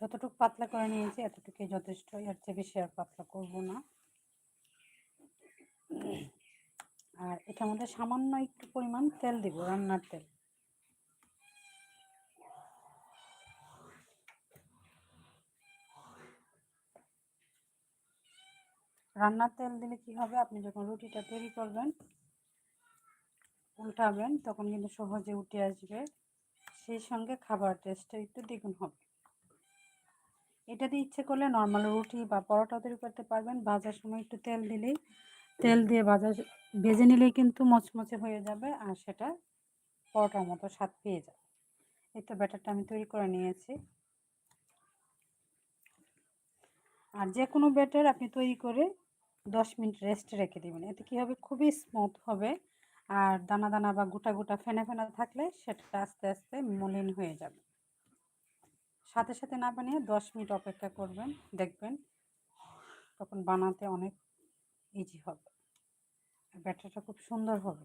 যতটুকু পাতলা করে নিয়েছি, এতটুকুই যথেষ্ট। এর চেয়ে বেশি আর পাতলা করব না। আর এটার মধ্যে সামান্য একটু পরিমাণ তেল দিব, রান্নার তেল। রান্নার তেল দিলে কি হবে? আপনি যখন রুটিটা তৈরি করবেন, উল্টাবেন, তখন কিন্তু সহজে উঠে আসবে। সেই সঙ্গে খাবার টেস্টটা একটু দ্বিগুণ হবে। এটা দিয়ে ইচ্ছে করলে নর্মাল রুটি বা পরোটা তৈরি করতে পারবেন। ভাজার সময় একটু তেল দিলেই, তেল দিয়ে ভাজা ভেজে নিলেই কিন্তু মচমচে হয়ে যাবে আর সেটা পরোটার মতো স্বাদ পেয়ে যাবে। এই তো ব্যাটারটা আমি তৈরি করে নিয়েছি। আর যে কোনো ব্যাটার আপনি তৈরি করে দশ মিনিট রেস্টে রেখে দেবেন। এতে কী হবে? খুবই স্মুথ হবে আর দানা দানা বা গোটা গোটা ফেনা ফেনা থাকলে সেটা আস্তে আস্তে মলিন হয়ে যাবে। সাথে সাথে না বানিয়ে দশ মিনিট অপেক্ষা করবেন, দেখবেন তখন বানাতে অনেক ইজি হবে। ব্যাটারটা খুব সুন্দর হবে।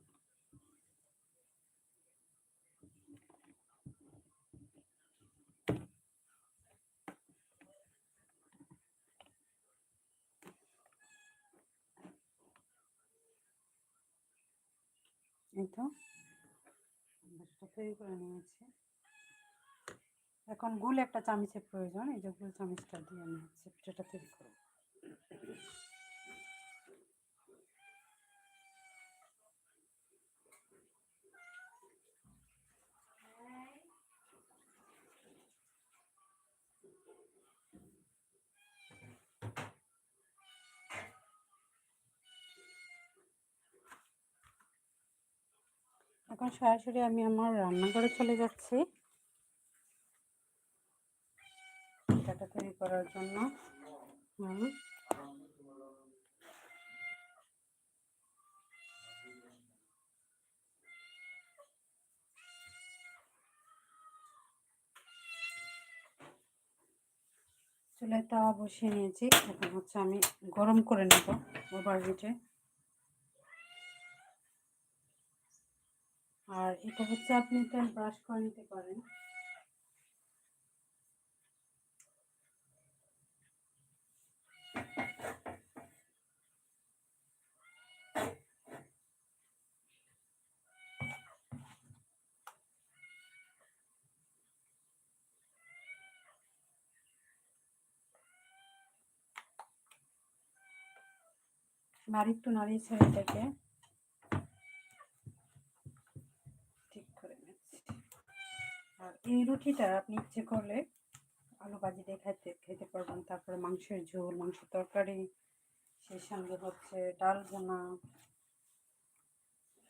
এই তো। তৈরি করে নিয়েছি। এখন গুল একটা চামচের প্রয়োজন, এই যে গুল চামচটা দিয়ে আমি হচ্ছে পিঠাটা তৈরি করব। এখন সরাসরি আমি আমার রান্নাঘরে চলে যাচ্ছি। পিঠাটা তৈরি করার জন্য। চুলায় তাওয়া বসিয়ে নিয়েছি। এখন হচ্ছে আমি গরম করে নেব ওভার হিটে। আর এটা হচ্ছে আপনি তেল ব্রাশ করে নিতে পারেন। আর একটু নাড়িয়ে ছেড়ে ঠিক করে নিচ্ছি। আর এই রুটিটা আপনি ইচ্ছে করলে আলু ভাজি দিয়ে খাইতে, খেতে পারবেন। তারপরে মাংসের ঝোল মাংসের তরকারি, সেই সঙ্গে হচ্ছে ডাল ভোনা,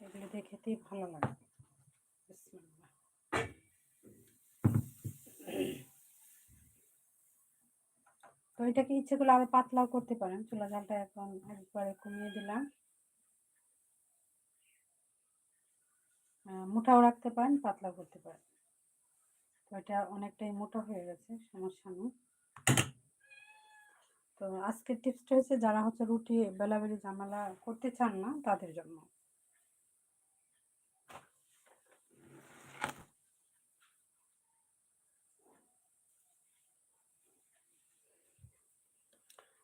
এগুলো দিয়ে খেতেই ভালো লাগে। তো এটাকে ইচ্ছে করলে আরও পাতলাও করতে পারেন। চুলা জালটা এখন একবারে কমিয়ে দিলাম। মোটাও রাখতে পারেন, পাতলাও করতে পারেন। তো এটা অনেকটাই মোটা হয়ে গেছে, সমস্যা নেই। তো আজকের টিপসটা হচ্ছে, যারা হচ্ছে রুটি, বেলাবেলি জামালা করতে চান না, তাদের জন্য।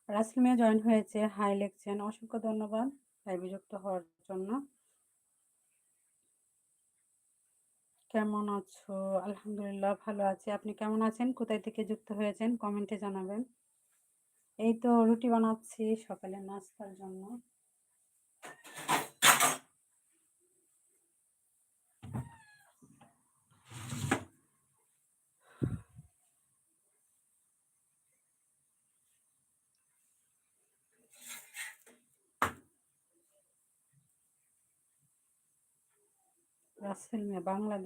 রাসেল মিয়া জয়েন হয়েছে, হাই লেখছেন। অসংখ্য ধন্যবাদ লাইভে যুক্ত হওয়ার জন্য। কেমন আছো? আলহামদুলিল্লাহ, ভালো আছি। আপনি কেমন আছেন? কোথায় থেকে যুক্ত হয়েছেন? কমেন্টে জানাবেন। এই তো রুটি বানাচ্ছি সকালে নাস্তার জন্য। রাসেল মিয়া বাংলাদেশ